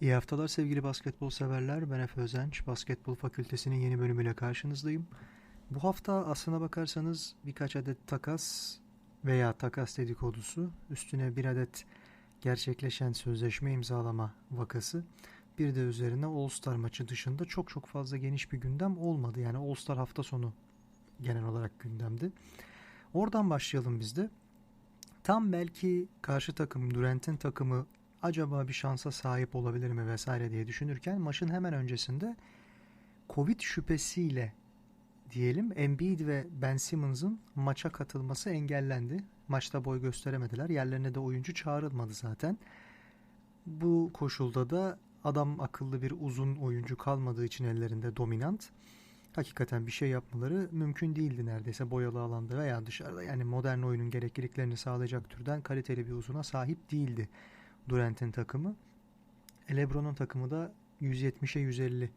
İyi haftalar sevgili basketbol severler. Ben Efe Özenç. Basketbol Fakültesinin yeni bölümüyle karşınızdayım. Bu hafta aslına bakarsanız birkaç adet takas veya takas dedikodusu, üstüne bir adet gerçekleşen sözleşme imzalama vakası, bir de üzerine All-Star maçı dışında çok çok fazla geniş bir gündem olmadı. Yani All-Star hafta sonu genel olarak gündemdi. Oradan başlayalım biz de. Tam belki karşı takım Durant'in takımı acaba bir şansa sahip olabilir mi vesaire diye düşünürken maçın hemen öncesinde Covid şüphesiyle diyelim Embiid ve Ben Simmons'ın maça katılması engellendi. Maçta boy gösteremediler. Yerlerine de oyuncu çağrılmadı zaten. Bu koşulda da adam akıllı bir uzun oyuncu kalmadığı için ellerinde dominant. Hakikaten bir şey yapmaları mümkün değildi neredeyse boyalı alanda veya dışarıda. Yani modern oyunun gerekliliklerini sağlayacak türden kaliteli bir uzuna sahip değildi Durant'in takımı. E, Lebron'un takımı da 170'e 150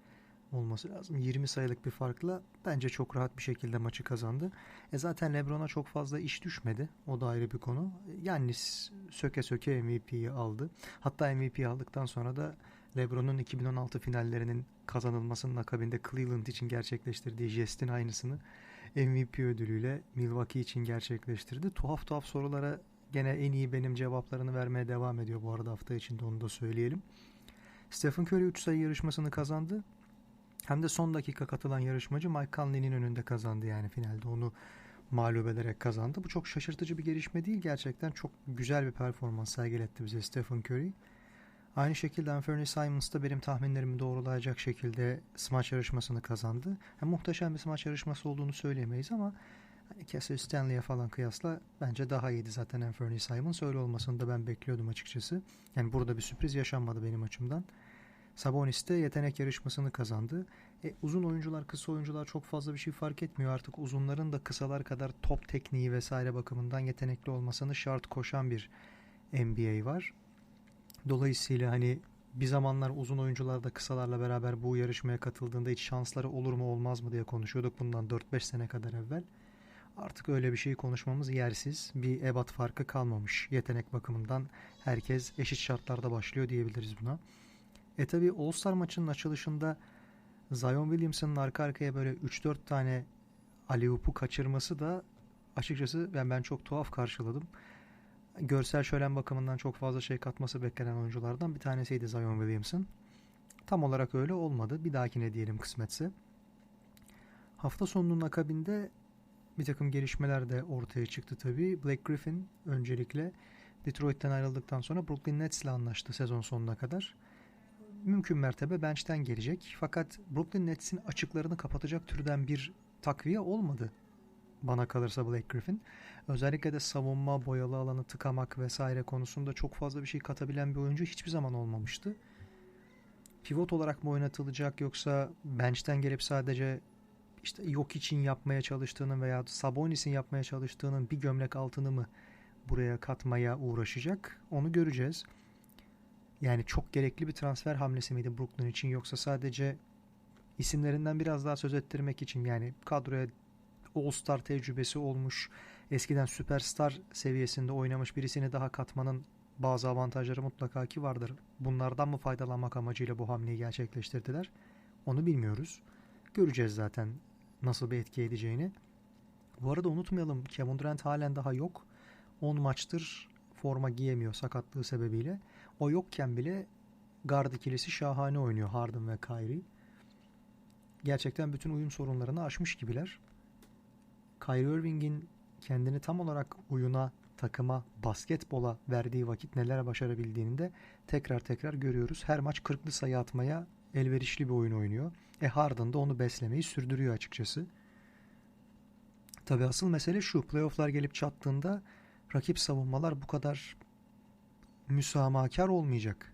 olması lazım. 20 sayılık bir farkla bence çok rahat bir şekilde maçı kazandı. E zaten LeBron'a çok fazla iş düşmedi. O da ayrı bir konu. Yannis söke söke MVP'yi aldı. Hatta MVP aldıktan sonra da LeBron'un 2016 finallerinin kazanılmasının akabinde Cleveland için gerçekleştirdiği jestin aynısını MVP ödülüyle Milwaukee için gerçekleştirdi. Tuhaf tuhaf sorulara gene en iyi benim cevaplarını vermeye devam ediyor bu arada hafta içinde onu da söyleyelim. Stephen Curry 3 sayı yarışmasını kazandı. Hem de son dakika katılan yarışmacı Mike Conley'nin önünde kazandı yani finalde onu mağlup ederek kazandı. Bu çok şaşırtıcı bir gelişme değil. Gerçekten çok güzel bir performans sergiletti bize Stephen Curry. Aynı şekilde Anthony Simons da benim tahminlerimi doğrulayacak şekilde smaç yarışmasını kazandı. Yani muhteşem bir smaç yarışması olduğunu söyleyemeyiz ama hani Cassius Stanley'e falan kıyasla bence daha iyiydi zaten Anthony Simons. Öyle olmasını da ben bekliyordum açıkçası. Yani burada bir sürpriz yaşanmadı benim açımdan. Sabonis de yetenek yarışmasını kazandı. E, uzun oyuncular, kısa oyuncular çok fazla bir şey fark etmiyor. Artık uzunların da kısalar kadar top tekniği vesaire bakımından yetenekli olmasını şart koşan bir NBA var. Dolayısıyla hani bir zamanlar uzun oyuncular da kısalarla beraber bu yarışmaya katıldığında hiç şansları olur mu olmaz mı diye konuşuyorduk bundan 4-5 sene kadar evvel. Artık öyle bir şey konuşmamız yersiz. Bir ebat farkı kalmamış. Yetenek bakımından herkes eşit şartlarda başlıyor diyebiliriz buna. E tabi All Star maçının açılışında Zion Williamson'ın arka arkaya böyle 3-4 tane Aliyup'u kaçırması da açıkçası ben, ben çok tuhaf karşıladım. Görsel şölen bakımından çok fazla şey katması beklenen oyunculardan bir tanesiydi Zion Williamson. Tam olarak öyle olmadı. Bir dahakine diyelim kısmetse. Hafta sonunun akabinde bir takım gelişmeler de ortaya çıktı tabii. Blake Griffin öncelikle Detroit'ten ayrıldıktan sonra Brooklyn Nets ile anlaştı sezon sonuna kadar mümkün mertebe bench'ten gelecek. Fakat Brooklyn Nets'in açıklarını kapatacak türden bir takviye olmadı bana kalırsa Blake Griffin. Özellikle de savunma, boyalı alanı tıkamak vesaire konusunda çok fazla bir şey katabilen bir oyuncu hiçbir zaman olmamıştı. Pivot olarak mı oynatılacak yoksa bench'ten gelip sadece işte yok için yapmaya çalıştığının veya Sabonis'in yapmaya çalıştığının bir gömlek altını mı buraya katmaya uğraşacak onu göreceğiz. Yani çok gerekli bir transfer hamlesi miydi Brooklyn için yoksa sadece isimlerinden biraz daha söz ettirmek için yani kadroya All-Star tecrübesi olmuş, eskiden süperstar seviyesinde oynamış birisini daha katmanın bazı avantajları mutlaka ki vardır. Bunlardan mı faydalanmak amacıyla bu hamleyi gerçekleştirdiler? Onu bilmiyoruz. Göreceğiz zaten nasıl bir etki edeceğini. Bu arada unutmayalım Kevin Durant halen daha yok. 10 maçtır forma giyemiyor sakatlığı sebebiyle. O yokken bile guard ikilisi şahane oynuyor Harden ve Kyrie. Gerçekten bütün uyum sorunlarını aşmış gibiler. Kyrie Irving'in kendini tam olarak oyuna, takıma, basketbola verdiği vakit neler başarabildiğini de tekrar tekrar görüyoruz. Her maç 40'lı sayı atmaya elverişli bir oyun oynuyor. E Harden da onu beslemeyi sürdürüyor açıkçası. Tabi asıl mesele şu. Playoff'lar gelip çattığında rakip savunmalar bu kadar müsamahakar olmayacak.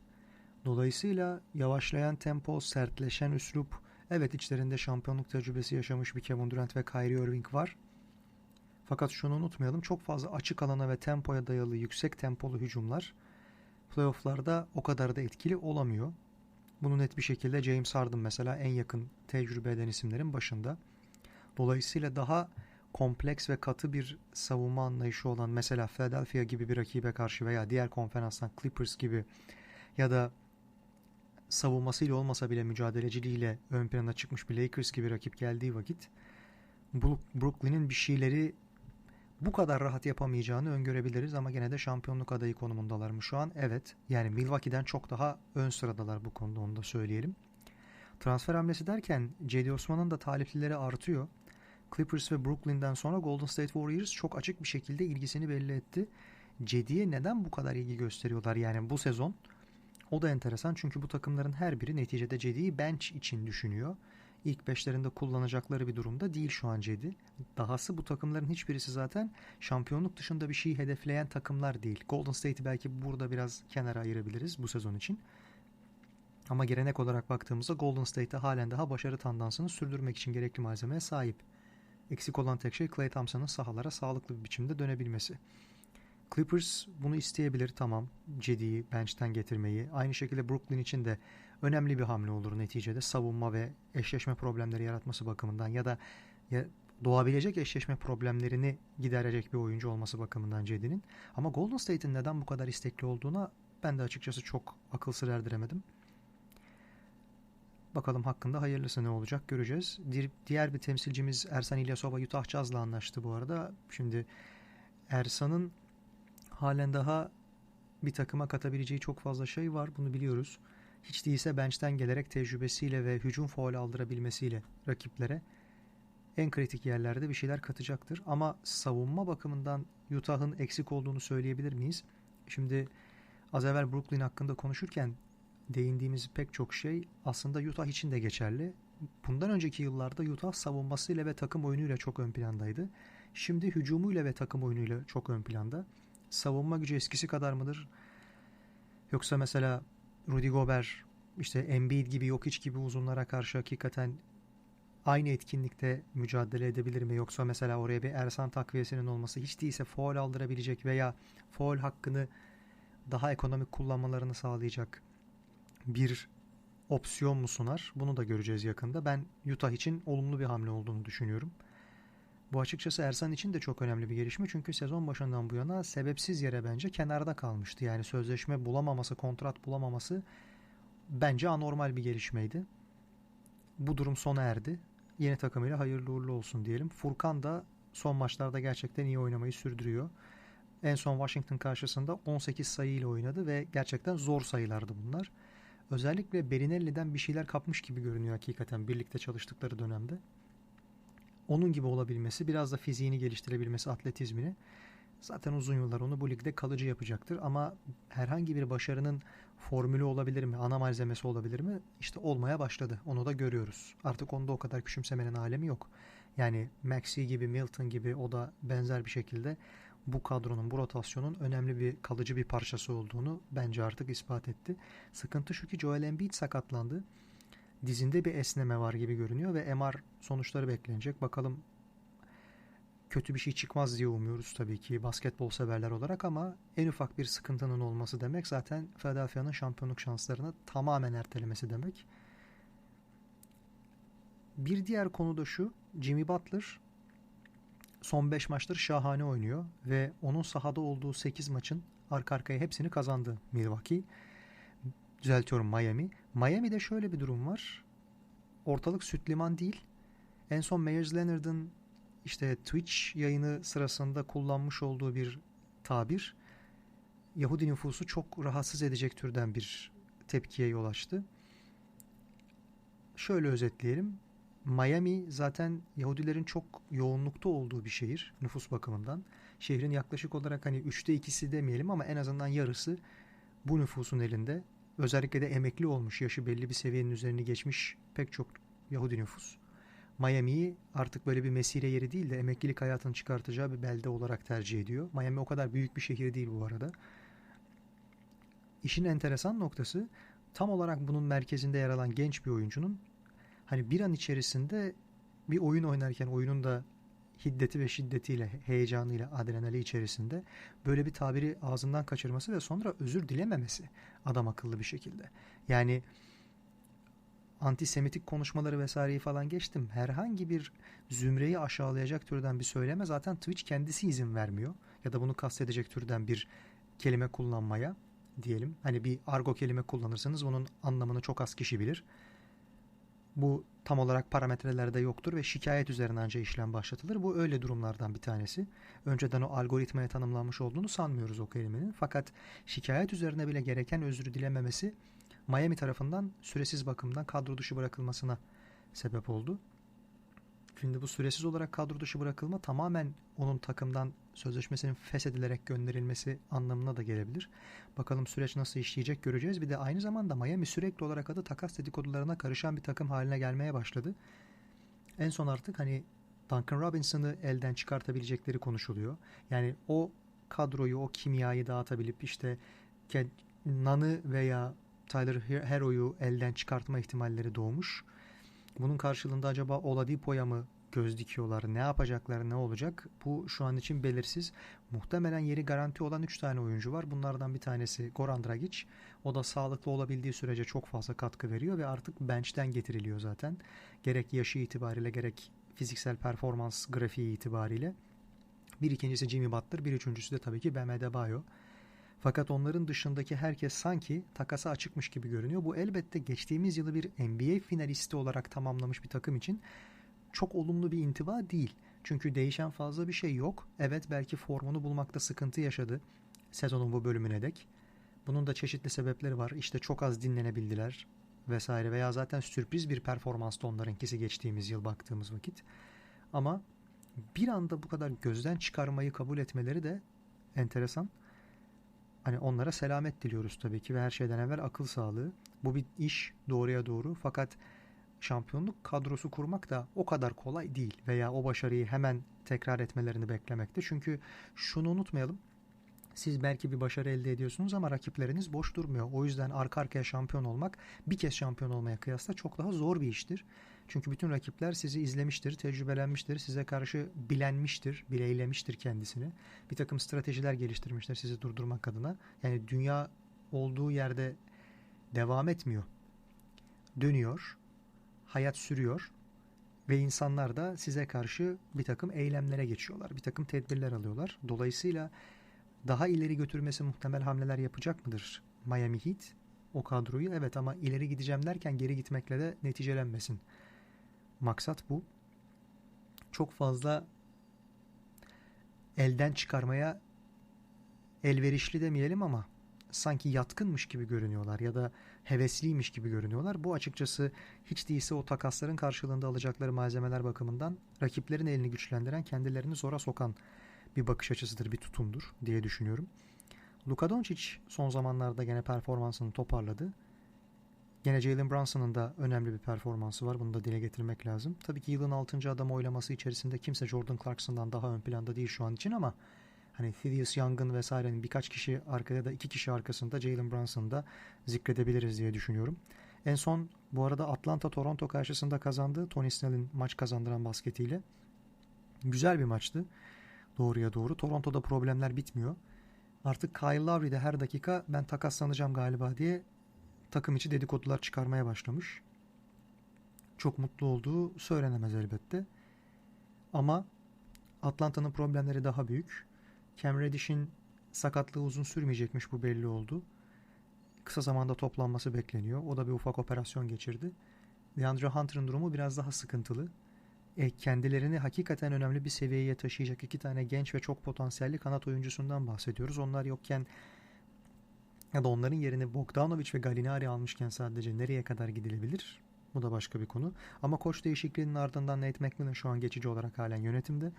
Dolayısıyla yavaşlayan tempo, sertleşen üslup, evet içlerinde şampiyonluk tecrübesi yaşamış bir Kevin Durant ve Kyrie Irving var. Fakat şunu unutmayalım çok fazla açık alana ve tempoya dayalı yüksek tempolu hücumlar playofflarda o kadar da etkili olamıyor. Bunu net bir şekilde James Harden mesela en yakın tecrübe eden isimlerin başında. Dolayısıyla daha kompleks ve katı bir savunma anlayışı olan mesela Philadelphia gibi bir rakibe karşı veya diğer konferanstan Clippers gibi ya da savunmasıyla olmasa bile mücadeleciliğiyle ön plana çıkmış bir Lakers gibi rakip geldiği vakit Brooklyn'in bir şeyleri bu kadar rahat yapamayacağını öngörebiliriz ama gene de şampiyonluk adayı konumundalar mı şu an? Evet. Yani Milwaukee'den çok daha ön sıradalar bu konuda onu da söyleyelim. Transfer hamlesi derken Cedi Osman'ın da taliplileri artıyor. Clippers ve Brooklyn'den sonra Golden State Warriors çok açık bir şekilde ilgisini belli etti. Cedi'ye neden bu kadar ilgi gösteriyorlar yani bu sezon? O da enteresan çünkü bu takımların her biri neticede Cedi'yi bench için düşünüyor. İlk beşlerinde kullanacakları bir durumda değil şu an Cedi. Dahası bu takımların hiçbirisi zaten şampiyonluk dışında bir şey hedefleyen takımlar değil. Golden State'i belki burada biraz kenara ayırabiliriz bu sezon için. Ama gelenek olarak baktığımızda Golden State'te halen daha başarı tandansını sürdürmek için gerekli malzemeye sahip. Eksik olan tek şey Klay Thompson'ın sahalara sağlıklı bir biçimde dönebilmesi. Clippers bunu isteyebilir tamam. Cedi'yi bench'ten getirmeyi. Aynı şekilde Brooklyn için de önemli bir hamle olur neticede. Savunma ve eşleşme problemleri yaratması bakımından ya da ya doğabilecek eşleşme problemlerini giderecek bir oyuncu olması bakımından Cedi'nin. Ama Golden State'in neden bu kadar istekli olduğuna ben de açıkçası çok akıl sır erdiremedim. Bakalım hakkında hayırlısı ne olacak göreceğiz. Diğer bir temsilcimiz Ersan İlyasova Utah Jazz'la anlaştı bu arada. Şimdi Ersan'ın halen daha bir takıma katabileceği çok fazla şey var. Bunu biliyoruz. Hiç değilse bench'ten gelerek tecrübesiyle ve hücum faul aldırabilmesiyle rakiplere en kritik yerlerde bir şeyler katacaktır. Ama savunma bakımından Utah'ın eksik olduğunu söyleyebilir miyiz? Şimdi az evvel Brooklyn hakkında konuşurken değindiğimiz pek çok şey aslında Utah için de geçerli. Bundan önceki yıllarda Utah savunmasıyla ve takım oyunuyla çok ön plandaydı. Şimdi hücumuyla ve takım oyunuyla çok ön planda. Savunma gücü eskisi kadar mıdır? Yoksa mesela Rudy Gobert, işte Embiid gibi yok hiç gibi uzunlara karşı hakikaten aynı etkinlikte mücadele edebilir mi? Yoksa mesela oraya bir Ersan takviyesinin olması hiç değilse foul aldırabilecek veya foul hakkını daha ekonomik kullanmalarını sağlayacak bir opsiyon mu sunar? Bunu da göreceğiz yakında. Ben Utah için olumlu bir hamle olduğunu düşünüyorum. Bu açıkçası Ersan için de çok önemli bir gelişme. Çünkü sezon başından bu yana sebepsiz yere bence kenarda kalmıştı. Yani sözleşme bulamaması, kontrat bulamaması bence anormal bir gelişmeydi. Bu durum sona erdi. Yeni takımıyla hayırlı uğurlu olsun diyelim. Furkan da son maçlarda gerçekten iyi oynamayı sürdürüyor. En son Washington karşısında 18 sayı ile oynadı ve gerçekten zor sayılardı bunlar. Özellikle Berinelli'den bir şeyler kapmış gibi görünüyor hakikaten birlikte çalıştıkları dönemde. Onun gibi olabilmesi, biraz da fiziğini geliştirebilmesi, atletizmini zaten uzun yıllar onu bu ligde kalıcı yapacaktır. Ama herhangi bir başarının formülü olabilir mi, ana malzemesi olabilir mi? İşte olmaya başladı. Onu da görüyoruz. Artık onda o kadar küçümsemenin alemi yok. Yani Maxi gibi, Milton gibi o da benzer bir şekilde bu kadronun, bu rotasyonun önemli bir kalıcı bir parçası olduğunu bence artık ispat etti. Sıkıntı şu ki Joel Embiid sakatlandı. Dizinde bir esneme var gibi görünüyor ve MR sonuçları beklenecek. Bakalım kötü bir şey çıkmaz diye umuyoruz tabii ki basketbol severler olarak ama en ufak bir sıkıntının olması demek zaten Philadelphia'nın şampiyonluk şanslarını tamamen ertelemesi demek. Bir diğer konu da şu. Jimmy Butler son 5 maçtır şahane oynuyor ve onun sahada olduğu 8 maçın arka arkaya hepsini kazandı Milwaukee. Düzeltiyorum Miami. Miami'de şöyle bir durum var. Ortalık süt liman değil. En son Meyers Leonard'ın işte Twitch yayını sırasında kullanmış olduğu bir tabir Yahudi nüfusu çok rahatsız edecek türden bir tepkiye yol açtı. Şöyle özetleyelim. Miami zaten Yahudilerin çok yoğunlukta olduğu bir şehir nüfus bakımından. Şehrin yaklaşık olarak hani üçte ikisi demeyelim ama en azından yarısı bu nüfusun elinde. Özellikle de emekli olmuş, yaşı belli bir seviyenin üzerini geçmiş pek çok Yahudi nüfus. Miami'yi artık böyle bir mesire yeri değil de emeklilik hayatını çıkartacağı bir belde olarak tercih ediyor. Miami o kadar büyük bir şehir değil bu arada. İşin enteresan noktası tam olarak bunun merkezinde yer alan genç bir oyuncunun hani bir an içerisinde bir oyun oynarken oyunun da hiddeti ve şiddetiyle, heyecanıyla, adrenali içerisinde böyle bir tabiri ağzından kaçırması ve sonra özür dilememesi adam akıllı bir şekilde. Yani antisemitik konuşmaları vesaireyi falan geçtim. Herhangi bir zümreyi aşağılayacak türden bir söyleme zaten Twitch kendisi izin vermiyor. Ya da bunu kastedecek türden bir kelime kullanmaya. diyelim. Hani bir argo kelime kullanırsanız bunun anlamını çok az kişi bilir. Bu tam olarak parametrelerde yoktur ve şikayet üzerine ancak işlem başlatılır. Bu öyle durumlardan bir tanesi. Önceden o algoritmaya tanımlanmış olduğunu sanmıyoruz o kelimenin. Fakat şikayet üzerine bile gereken özrü dilememesi Miami tarafından süresiz bakımdan kadro dışı bırakılmasına sebep oldu. Şimdi bu süresiz olarak kadro dışı bırakılma tamamen onun takımdan sözleşmesinin feshedilerek gönderilmesi anlamına da gelebilir. Bakalım süreç nasıl işleyecek göreceğiz. Bir de aynı zamanda Miami sürekli olarak adı takas dedikodularına karışan bir takım haline gelmeye başladı. En son artık hani Duncan Robinson'ı elden çıkartabilecekleri konuşuluyor. Yani o kadroyu, o kimyayı dağıtabilip işte Nan'ı veya Tyler Hero'yu elden çıkartma ihtimalleri doğmuş. Bunun karşılığında acaba Oladipo'ya mı göz dikiyorlar? Ne yapacaklar? Ne olacak? Bu şu an için belirsiz. Muhtemelen yeri garanti olan 3 tane oyuncu var. Bunlardan bir tanesi Goran Dragic. O da sağlıklı olabildiği sürece çok fazla katkı veriyor ve artık bench'ten getiriliyor zaten. Gerek yaşı itibariyle gerek fiziksel performans grafiği itibariyle. Bir ikincisi Jimmy Butler, bir üçüncüsü de tabii ki Bam Adebayo. Fakat onların dışındaki herkes sanki takasa açıkmış gibi görünüyor. Bu elbette geçtiğimiz yılı bir NBA finalisti olarak tamamlamış bir takım için çok olumlu bir intiba değil. Çünkü değişen fazla bir şey yok. Evet belki formunu bulmakta sıkıntı yaşadı sezonun bu bölümüne dek. Bunun da çeşitli sebepleri var. İşte çok az dinlenebildiler vesaire veya zaten sürpriz bir performanstı onlarınkisi geçtiğimiz yıl baktığımız vakit. Ama bir anda bu kadar gözden çıkarmayı kabul etmeleri de enteresan. Hani onlara selamet diliyoruz tabii ki ve her şeyden evvel akıl sağlığı. Bu bir iş doğruya doğru fakat şampiyonluk kadrosu kurmak da o kadar kolay değil veya o başarıyı hemen tekrar etmelerini beklemekte. Çünkü şunu unutmayalım. Siz belki bir başarı elde ediyorsunuz ama rakipleriniz boş durmuyor. O yüzden arka arkaya şampiyon olmak bir kez şampiyon olmaya kıyasla çok daha zor bir iştir. Çünkü bütün rakipler sizi izlemiştir, tecrübelenmiştir, size karşı bilenmiştir, bileylemiştir kendisini. Bir takım stratejiler geliştirmiştir sizi durdurmak adına. Yani dünya olduğu yerde devam etmiyor. Dönüyor, hayat sürüyor ve insanlar da size karşı bir takım eylemlere geçiyorlar. Bir takım tedbirler alıyorlar. Dolayısıyla daha ileri götürmesi muhtemel hamleler yapacak mıdır Miami Heat? O kadroyu evet ama ileri gideceğim derken geri gitmekle de neticelenmesin. Maksat bu. Çok fazla elden çıkarmaya elverişli demeyelim ama sanki yatkınmış gibi görünüyorlar ya da hevesliymiş gibi görünüyorlar. Bu açıkçası hiç değilse o takasların karşılığında alacakları malzemeler bakımından rakiplerin elini güçlendiren, kendilerini zora sokan bir bakış açısıdır, bir tutumdur diye düşünüyorum. Luka Doncic son zamanlarda gene performansını toparladı. Gene Jalen Brunson'ın da önemli bir performansı var. Bunu da dile getirmek lazım. Tabii ki yılın 6. adam oylaması içerisinde kimse Jordan Clarkson'dan daha ön planda değil şu an için ama hani Thaddeus Young'ın vesairenin birkaç kişi arkada da iki kişi arkasında Jalen Brunson'ı da zikredebiliriz diye düşünüyorum. En son bu arada Atlanta Toronto karşısında kazandı. Tony Snell'in maç kazandıran basketiyle. Güzel bir maçtı. Doğruya doğru. Toronto'da problemler bitmiyor. Artık Kyle Lowry de her dakika ben takaslanacağım galiba diye takım içi dedikodular çıkarmaya başlamış. Çok mutlu olduğu söylenemez elbette. Ama Atlanta'nın problemleri daha büyük. Cam Reddish'in sakatlığı uzun sürmeyecekmiş bu belli oldu. Kısa zamanda toplanması bekleniyor. O da bir ufak operasyon geçirdi. DeAndre Hunter'ın durumu biraz daha sıkıntılı. E, kendilerini hakikaten önemli bir seviyeye taşıyacak iki tane genç ve çok potansiyelli kanat oyuncusundan bahsediyoruz. Onlar yokken ya da onların yerini Bogdanovic ve Galinari almışken sadece nereye kadar gidilebilir? Bu da başka bir konu. Ama koç değişikliğinin ardından Nate McMillan şu an geçici olarak halen yönetimde.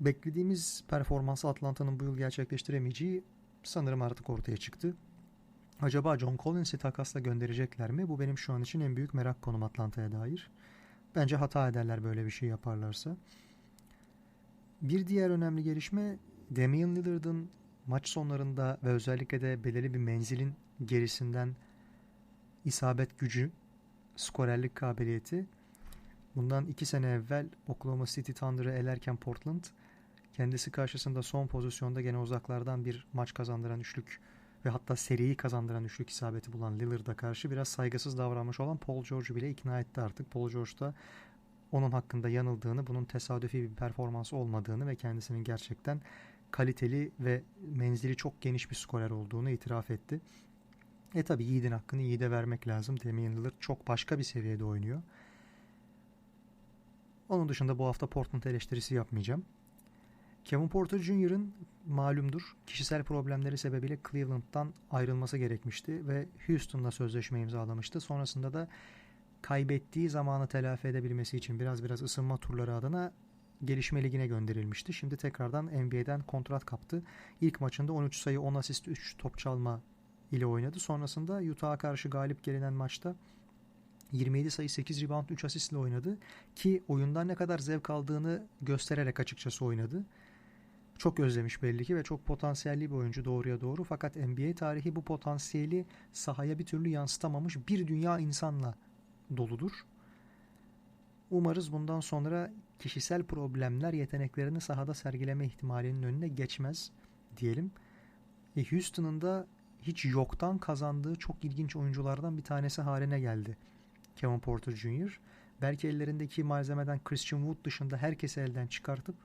Beklediğimiz performansı Atlanta'nın bu yıl gerçekleştiremeyeceği sanırım artık ortaya çıktı. Acaba John Collins'i takasla gönderecekler mi? Bu benim şu an için en büyük merak konum Atlanta'ya dair. Bence hata ederler böyle bir şey yaparlarsa. Bir diğer önemli gelişme Damian Lillard'ın maç sonlarında ve özellikle de belirli bir menzilin gerisinden isabet gücü, skorerlik kabiliyeti bundan iki sene evvel Oklahoma City Thunder'ı elerken Portland kendisi karşısında son pozisyonda gene uzaklardan bir maç kazandıran üçlük ve hatta seriyi kazandıran üçlük isabeti bulan Lillard'a karşı biraz saygısız davranmış olan Paul George'u bile ikna etti artık. Paul George da onun hakkında yanıldığını, bunun tesadüfi bir performans olmadığını ve kendisinin gerçekten kaliteli ve menzili çok geniş bir skorer olduğunu itiraf etti. E tabi yiğidin hakkını yiğide vermek lazım. Damian Lillard çok başka bir seviyede oynuyor. Onun dışında bu hafta Portland eleştirisi yapmayacağım. Kevin Porter Jr.'ın malumdur kişisel problemleri sebebiyle Cleveland'dan ayrılması gerekmişti ve Houston'la sözleşme imzalamıştı. Sonrasında da kaybettiği zamanı telafi edebilmesi için biraz biraz ısınma turları adına gelişme ligine gönderilmişti. Şimdi tekrardan NBA'den kontrat kaptı. İlk maçında 13 sayı 10 asist 3 top çalma ile oynadı. Sonrasında Utah'a karşı galip gelinen maçta 27 sayı 8 rebound 3 asistle oynadı. Ki oyundan ne kadar zevk aldığını göstererek açıkçası oynadı. Çok özlemiş belli ki ve çok potansiyelli bir oyuncu doğruya doğru. Fakat NBA tarihi bu potansiyeli sahaya bir türlü yansıtamamış bir dünya insanla doludur. Umarız bundan sonra kişisel problemler yeteneklerini sahada sergileme ihtimalinin önüne geçmez diyelim. E Houston'ın da hiç yoktan kazandığı çok ilginç oyunculardan bir tanesi haline geldi. Kevin Porter Jr. Belki ellerindeki malzemeden Christian Wood dışında herkesi elden çıkartıp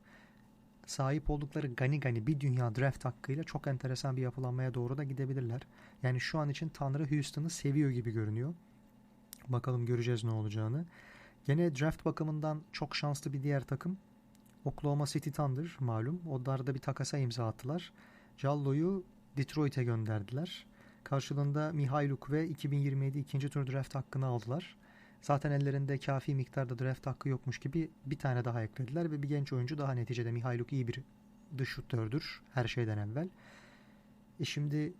sahip oldukları gani gani bir dünya draft hakkıyla çok enteresan bir yapılanmaya doğru da gidebilirler. Yani şu an için Tanrı Houston'ı seviyor gibi görünüyor. Bakalım göreceğiz ne olacağını. Gene draft bakımından çok şanslı bir diğer takım Oklahoma City Thunder malum. Onlar da bir takasa imza attılar. Jallo'yu Detroit'e gönderdiler. Karşılığında Mihailuk ve 2027 ikinci tur draft hakkını aldılar. Zaten ellerinde kafi miktarda draft hakkı yokmuş gibi bir tane daha eklediler ve bir genç oyuncu daha neticede Mihailuk iyi bir dış şutördür her şeyden evvel. E şimdi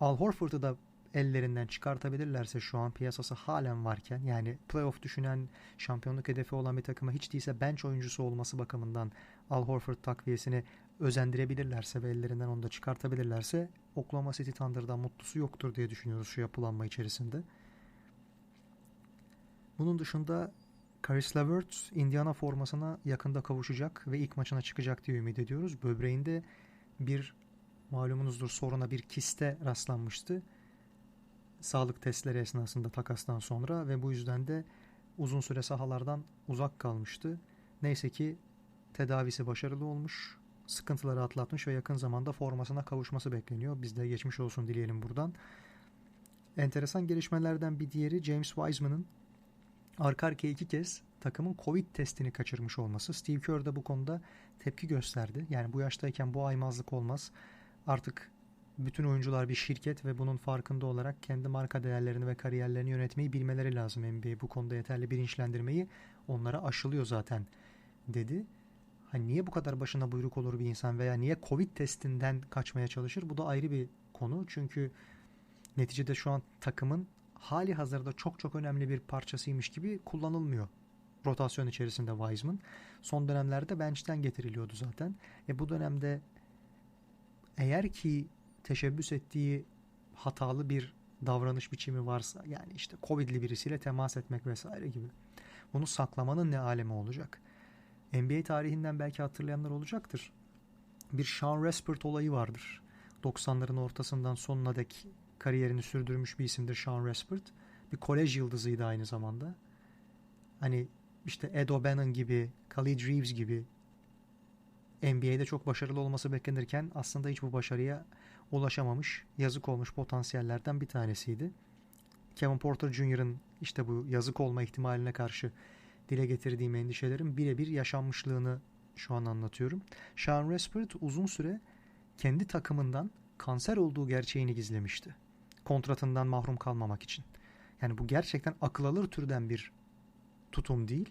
Al Horford'u da ellerinden çıkartabilirlerse şu an piyasası halen varken yani playoff düşünen şampiyonluk hedefi olan bir takıma hiç değilse bench oyuncusu olması bakımından Al Horford takviyesini özendirebilirlerse ve ellerinden onu da çıkartabilirlerse Oklahoma City Thunder'dan mutlusu yoktur diye düşünüyoruz şu yapılanma içerisinde. Bunun dışında Caris LeVert Indiana formasına yakında kavuşacak ve ilk maçına çıkacak diye ümit ediyoruz. Böbreğinde bir malumunuzdur soruna bir kiste rastlanmıştı. Sağlık testleri esnasında takastan sonra ve bu yüzden de uzun süre sahalardan uzak kalmıştı. Neyse ki tedavisi başarılı olmuş, sıkıntıları atlatmış ve yakın zamanda formasına kavuşması bekleniyor. Biz de geçmiş olsun dileyelim buradan. Enteresan gelişmelerden bir diğeri James Wiseman'ın arka arkaya iki kez takımın Covid testini kaçırmış olması. Steve Kerr de bu konuda tepki gösterdi. Yani bu yaştayken bu aymazlık olmaz. Artık bütün oyuncular bir şirket ve bunun farkında olarak kendi marka değerlerini ve kariyerlerini yönetmeyi bilmeleri lazım NBA. Bu konuda yeterli bilinçlendirmeyi onlara aşılıyor zaten dedi. Hani niye bu kadar başına buyruk olur bir insan veya niye Covid testinden kaçmaya çalışır? Bu da ayrı bir konu. Çünkü neticede şu an takımın hali hazırda çok çok önemli bir parçasıymış gibi kullanılmıyor. Rotasyon içerisinde Wiseman. Son dönemlerde bench'ten getiriliyordu zaten. E bu dönemde eğer ki teşebbüs ettiği hatalı bir davranış biçimi varsa yani işte Covid'li birisiyle temas etmek vesaire gibi. Bunu saklamanın ne alemi olacak? NBA tarihinden belki hatırlayanlar olacaktır. Bir Sean Respert olayı vardır. 90'ların ortasından sonuna dek kariyerini sürdürmüş bir isimdir Sean Respert. Bir kolej yıldızıydı aynı zamanda. Hani işte Ed O'Bannon gibi, Khalid Reeves gibi NBA'de çok başarılı olması beklenirken aslında hiç bu başarıya ulaşamamış, yazık olmuş potansiyellerden bir tanesiydi. Kevin Porter Jr.'ın işte bu yazık olma ihtimaline karşı dile getirdiğim endişelerin birebir yaşanmışlığını şu an anlatıyorum. Sean Respert uzun süre kendi takımından kanser olduğu gerçeğini gizlemişti. Kontratından mahrum kalmamak için. Yani bu gerçekten akıl alır türden bir tutum değil.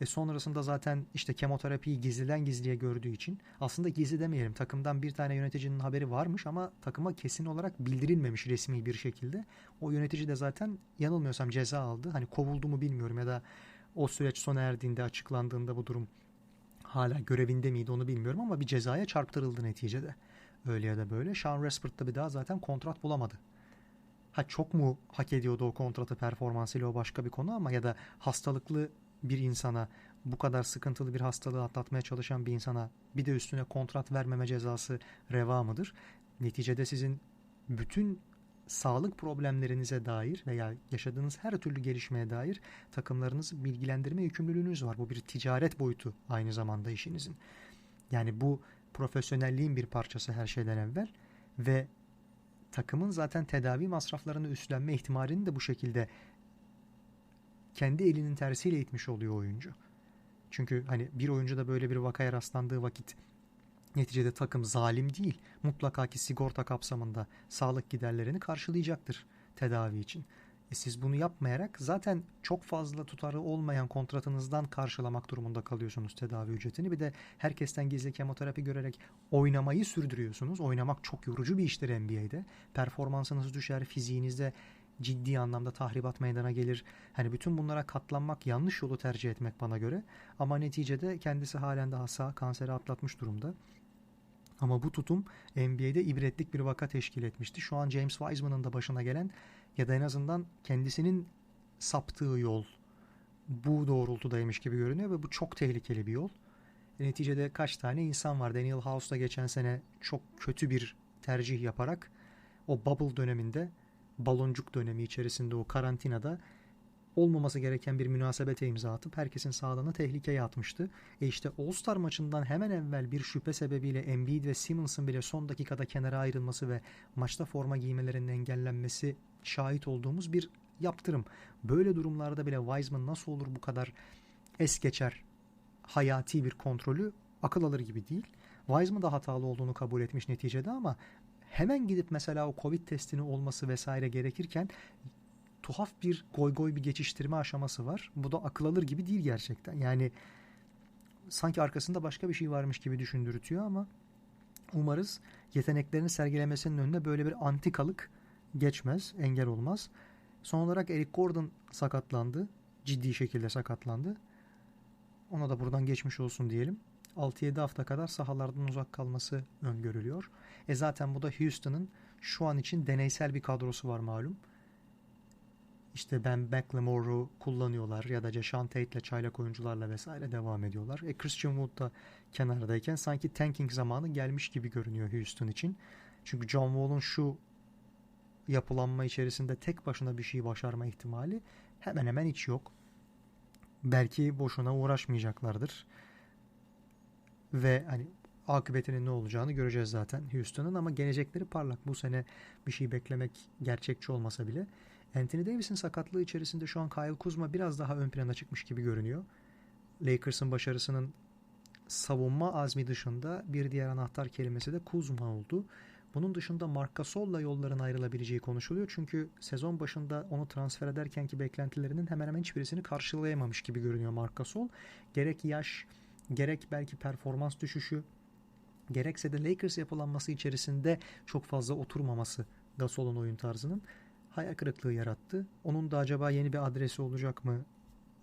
E sonrasında zaten işte kemoterapiyi gizliden gizliye gördüğü için aslında gizli demeyelim takımdan bir tane yöneticinin haberi varmış ama takıma kesin olarak bildirilmemiş resmi bir şekilde. O yönetici de zaten yanılmıyorsam ceza aldı. Hani kovuldu mu bilmiyorum ya da o süreç sona erdiğinde açıklandığında bu durum hala görevinde miydi onu bilmiyorum ama bir cezaya çarptırıldı neticede. Öyle ya da böyle. Sean Raspert'ta bir daha zaten kontrat bulamadı. Ha çok mu hak ediyordu o kontratı performansıyla o başka bir konu ama ya da hastalıklı bir insana bu kadar sıkıntılı bir hastalığı atlatmaya çalışan bir insana bir de üstüne kontrat vermeme cezası reva mıdır? Neticede sizin bütün sağlık problemlerinize dair veya yaşadığınız her türlü gelişmeye dair takımlarınızı bilgilendirme yükümlülüğünüz var. Bu bir ticaret boyutu aynı zamanda işinizin. Yani bu profesyonelliğin bir parçası her şeyden evvel ve takımın zaten tedavi masraflarını üstlenme ihtimalini de bu şekilde kendi elinin tersiyle itmiş oluyor oyuncu. Çünkü hani bir oyuncu da böyle bir vakaya rastlandığı vakit neticede takım zalim değil. Mutlaka ki sigorta kapsamında sağlık giderlerini karşılayacaktır tedavi için. E siz bunu yapmayarak zaten çok fazla tutarı olmayan kontratınızdan karşılamak durumunda kalıyorsunuz tedavi ücretini. Bir de herkesten gizli kemoterapi görerek oynamayı sürdürüyorsunuz. Oynamak çok yorucu bir iştir NBA'de. Performansınız düşer, fiziğinizde ciddi anlamda tahribat meydana gelir. Hani bütün bunlara katlanmak yanlış yolu tercih etmek bana göre. Ama neticede kendisi halen daha sağ kanseri atlatmış durumda. Ama bu tutum NBA'de ibretlik bir vaka teşkil etmişti. Şu an James Wiseman'ın da başına gelen ya da en azından kendisinin saptığı yol bu doğrultudaymış gibi görünüyor ve bu çok tehlikeli bir yol. Neticede kaç tane insan var. Daniel House geçen sene çok kötü bir tercih yaparak o bubble döneminde baloncuk dönemi içerisinde o karantinada olmaması gereken bir münasebete imza atıp herkesin sağlığını tehlikeye atmıştı. E işte All-Star maçından hemen evvel bir şüphe sebebiyle Embiid ve Simmons'ın bile son dakikada kenara ayrılması ve maçta forma giymelerinin engellenmesi şahit olduğumuz bir yaptırım. Böyle durumlarda bile Wiseman nasıl olur bu kadar es geçer hayati bir kontrolü akıl alır gibi değil. Wiseman da hatalı olduğunu kabul etmiş neticede ama hemen gidip mesela o Covid testini olması vesaire gerekirken tuhaf bir goy goy bir geçiştirme aşaması var. Bu da akıl alır gibi değil gerçekten. Yani sanki arkasında başka bir şey varmış gibi düşündürtüyor ama umarız yeteneklerini sergilemesinin önüne böyle bir antikalık geçmez, engel olmaz. Son olarak Eric Gordon sakatlandı. Ciddi şekilde sakatlandı. Ona da buradan geçmiş olsun diyelim. 6-7 hafta kadar sahalardan uzak kalması öngörülüyor. E zaten bu da Houston'ın şu an için deneysel bir kadrosu var malum. İşte Ben McLemore'u kullanıyorlar ya da Jason Tate'le çaylak oyuncularla vesaire devam ediyorlar. E Christian Wood da kenardayken sanki tanking zamanı gelmiş gibi görünüyor Houston için. Çünkü John Wall'un şu yapılanma içerisinde tek başına bir şey başarma ihtimali hemen hemen hiç yok. Belki boşuna uğraşmayacaklardır. Ve hani akıbetinin ne olacağını göreceğiz zaten Houston'ın ama gelecekleri parlak. Bu sene bir şey beklemek gerçekçi olmasa bile. Anthony Davis'in sakatlığı içerisinde şu an Kyle Kuzma biraz daha ön plana çıkmış gibi görünüyor. Lakers'ın başarısının savunma azmi dışında bir diğer anahtar kelimesi de Kuzma oldu. Bunun dışında Marc Gasol'la yolların ayrılabileceği konuşuluyor. Çünkü sezon başında onu transfer ederken ki beklentilerinin hemen hemen hiçbirisini karşılayamamış gibi görünüyor Marc Gasol. Gerek yaş, gerek belki performans düşüşü, gerekse de Lakers yapılanması içerisinde çok fazla oturmaması Gasol'un oyun tarzının hayal kırıklığı yarattı. Onun da acaba yeni bir adresi olacak mı?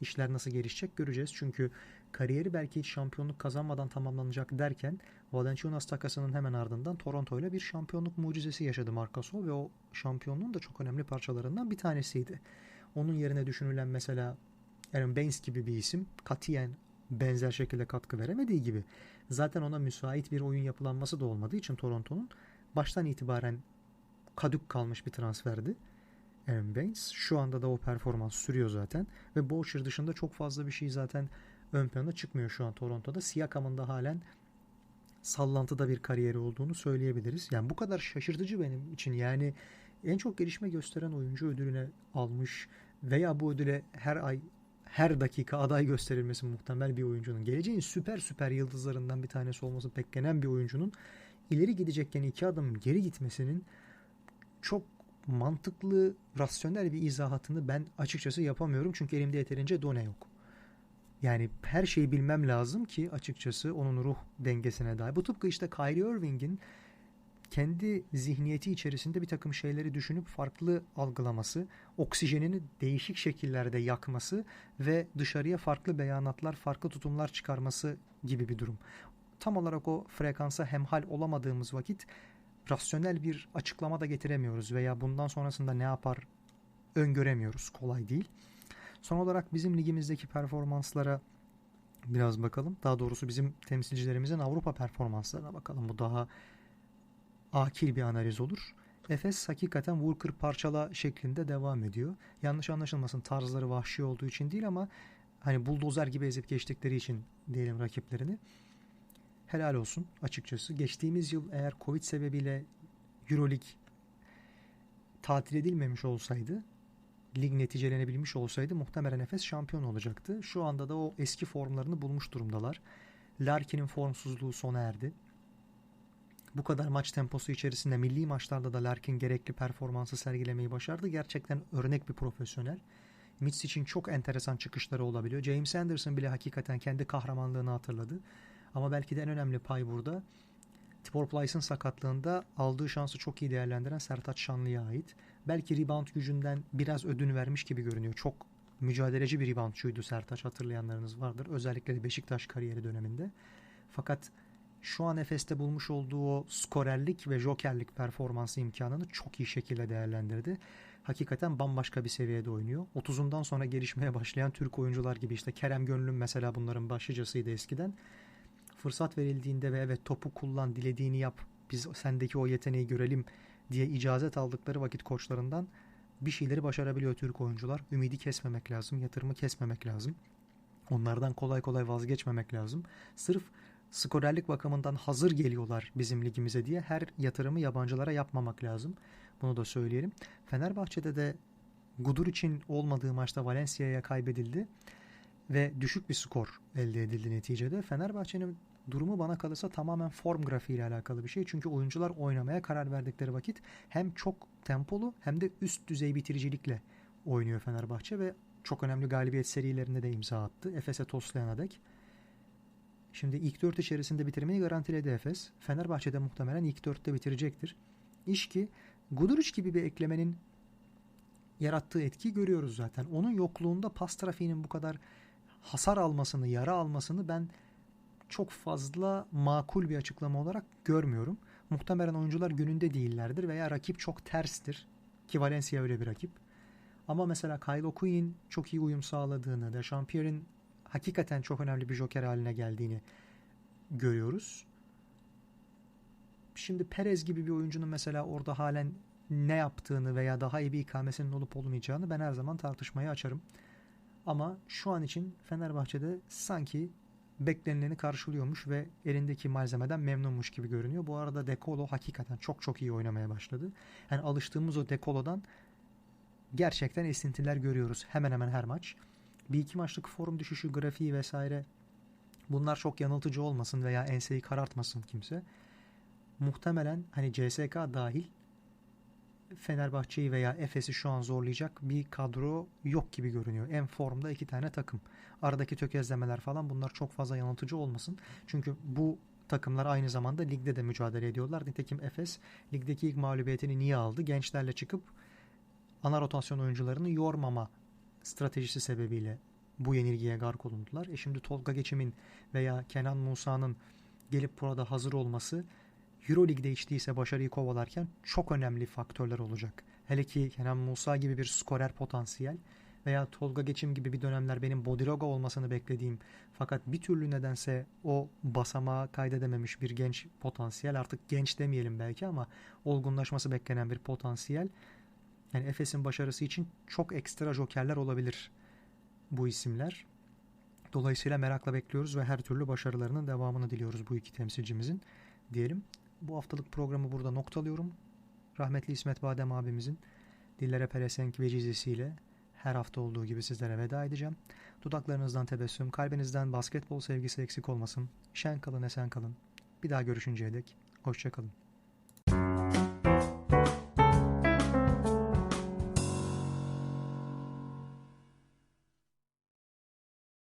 İşler nasıl gelişecek göreceğiz. Çünkü kariyeri belki hiç şampiyonluk kazanmadan tamamlanacak derken Valanciunas takasının hemen ardından Toronto ile bir şampiyonluk mucizesi yaşadı Marc Gasol ve o şampiyonluğun da çok önemli parçalarından bir tanesiydi. Onun yerine düşünülen mesela Aaron Baines gibi bir isim katiyen benzer şekilde katkı veremediği gibi zaten ona müsait bir oyun yapılanması da olmadığı için Toronto'nun baştan itibaren kadük kalmış bir transferdi. Aaron Baines. Şu anda da o performans sürüyor zaten. Ve Boucher dışında çok fazla bir şey zaten ön plana çıkmıyor şu an Toronto'da. Siakam'ın da halen sallantıda bir kariyeri olduğunu söyleyebiliriz. Yani bu kadar şaşırtıcı benim için. Yani en çok gelişme gösteren oyuncu ödülüne almış veya bu ödüle her ay her dakika aday gösterilmesi muhtemel bir oyuncunun geleceğin süper süper yıldızlarından bir tanesi olması beklenen bir oyuncunun ileri gidecekken iki adım geri gitmesinin çok mantıklı, rasyonel bir izahatını ben açıkçası yapamıyorum. Çünkü elimde yeterince done yok. Yani her şeyi bilmem lazım ki açıkçası onun ruh dengesine dair. Bu tıpkı işte Kyrie Irving'in kendi zihniyeti içerisinde bir takım şeyleri düşünüp farklı algılaması, oksijenini değişik şekillerde yakması ve dışarıya farklı beyanatlar, farklı tutumlar çıkarması gibi bir durum. Tam olarak o frekansa hemhal olamadığımız vakit rasyonel bir açıklama da getiremiyoruz veya bundan sonrasında ne yapar öngöremiyoruz. Kolay değil. Son olarak bizim ligimizdeki performanslara biraz bakalım. Daha doğrusu bizim temsilcilerimizin Avrupa performanslarına bakalım. Bu daha akil bir analiz olur. Efes hakikaten vur kır parçala şeklinde devam ediyor. Yanlış anlaşılmasın tarzları vahşi olduğu için değil ama hani buldozer gibi ezip geçtikleri için diyelim rakiplerini. helal olsun açıkçası. Geçtiğimiz yıl eğer Covid sebebiyle Euroleague tatil edilmemiş olsaydı lig neticelenebilmiş olsaydı muhtemelen Efes şampiyon olacaktı. Şu anda da o eski formlarını bulmuş durumdalar. Larkin'in formsuzluğu sona erdi. Bu kadar maç temposu içerisinde milli maçlarda da Larkin gerekli performansı sergilemeyi başardı. Gerçekten örnek bir profesyonel. Mitch için çok enteresan çıkışları olabiliyor. James Anderson bile hakikaten kendi kahramanlığını hatırladı. Ama belki de en önemli pay burada Tibor Plyce'ın sakatlığında aldığı şansı çok iyi değerlendiren Sertaç Şanlı'ya ait. Belki rebound gücünden biraz ödün vermiş gibi görünüyor. Çok mücadeleci bir reboundçuydu Sertaç hatırlayanlarınız vardır. Özellikle de Beşiktaş kariyeri döneminde. Fakat şu an Efes'te bulmuş olduğu o skorerlik ve jokerlik performansı imkanını çok iyi şekilde değerlendirdi. Hakikaten bambaşka bir seviyede oynuyor. 30'undan sonra gelişmeye başlayan Türk oyuncular gibi işte Kerem Gönlüm mesela bunların başlıcasıydı eskiden. Fırsat verildiğinde ve evet topu kullan, dilediğini yap, biz sendeki o yeteneği görelim diye icazet aldıkları vakit koçlarından bir şeyleri başarabiliyor Türk oyuncular. Ümidi kesmemek lazım, yatırımı kesmemek lazım. Onlardan kolay kolay vazgeçmemek lazım. Sırf skorerlik bakımından hazır geliyorlar bizim ligimize diye her yatırımı yabancılara yapmamak lazım. Bunu da söyleyelim. Fenerbahçe'de de Gudur için olmadığı maçta Valencia'ya kaybedildi ve düşük bir skor elde edildi neticede. Fenerbahçe'nin durumu bana kalırsa tamamen form grafiği ile alakalı bir şey. Çünkü oyuncular oynamaya karar verdikleri vakit hem çok tempolu hem de üst düzey bitiricilikle oynuyor Fenerbahçe ve çok önemli galibiyet serilerinde de imza attı. Efes'e toslayana dek. Şimdi ilk dört içerisinde bitirmeyi garantiledi Efes. Fenerbahçe'de muhtemelen ilk dörtte bitirecektir. İş ki Guduric gibi bir eklemenin yarattığı etkiyi görüyoruz zaten. Onun yokluğunda pas trafiğinin bu kadar hasar almasını, yara almasını ben çok fazla makul bir açıklama olarak görmüyorum. Muhtemelen oyuncular gününde değillerdir veya rakip çok terstir. Ki Valencia öyle bir rakip. Ama mesela Kyle O'Quinn çok iyi uyum sağladığını, Dechampierre'in hakikaten çok önemli bir joker haline geldiğini görüyoruz. Şimdi Perez gibi bir oyuncunun mesela orada halen ne yaptığını veya daha iyi bir ikamesinin olup olmayacağını ben her zaman tartışmaya açarım. Ama şu an için Fenerbahçe'de sanki beklenileni karşılıyormuş ve elindeki malzemeden memnunmuş gibi görünüyor. Bu arada Dekolo hakikaten çok çok iyi oynamaya başladı. Yani alıştığımız o Dekolo'dan gerçekten esintiler görüyoruz hemen hemen her maç. Bir iki maçlık form düşüşü, grafiği vesaire bunlar çok yanıltıcı olmasın veya enseyi karartmasın kimse. Muhtemelen hani CSK dahil Fenerbahçe'yi veya Efes'i şu an zorlayacak bir kadro yok gibi görünüyor. En formda iki tane takım. Aradaki tökezlemeler falan bunlar çok fazla yanıltıcı olmasın. Çünkü bu takımlar aynı zamanda ligde de mücadele ediyorlar. Nitekim Efes ligdeki ilk mağlubiyetini niye aldı? Gençlerle çıkıp ana rotasyon oyuncularını yormama stratejisi sebebiyle bu yenilgiye gark olundular. E şimdi Tolga Geçim'in veya Kenan Musa'nın gelip burada hazır olması Euroleague'de içtiyse başarıyı kovalarken çok önemli faktörler olacak. Hele ki Kenan Musa gibi bir skorer potansiyel veya Tolga Geçim gibi bir dönemler benim Bodiroga olmasını beklediğim fakat bir türlü nedense o basamağa kaydedememiş bir genç potansiyel artık genç demeyelim belki ama olgunlaşması beklenen bir potansiyel yani Efes'in başarısı için çok ekstra jokerler olabilir bu isimler. Dolayısıyla merakla bekliyoruz ve her türlü başarılarının devamını diliyoruz bu iki temsilcimizin diyelim. Bu haftalık programı burada noktalıyorum. Rahmetli İsmet Badem abimizin Dillere Pelesenk vecizesiyle her hafta olduğu gibi sizlere veda edeceğim. Dudaklarınızdan tebessüm, kalbinizden basketbol sevgisi eksik olmasın. Şen kalın, esen kalın. Bir daha görüşünceye dek. Hoşçakalın.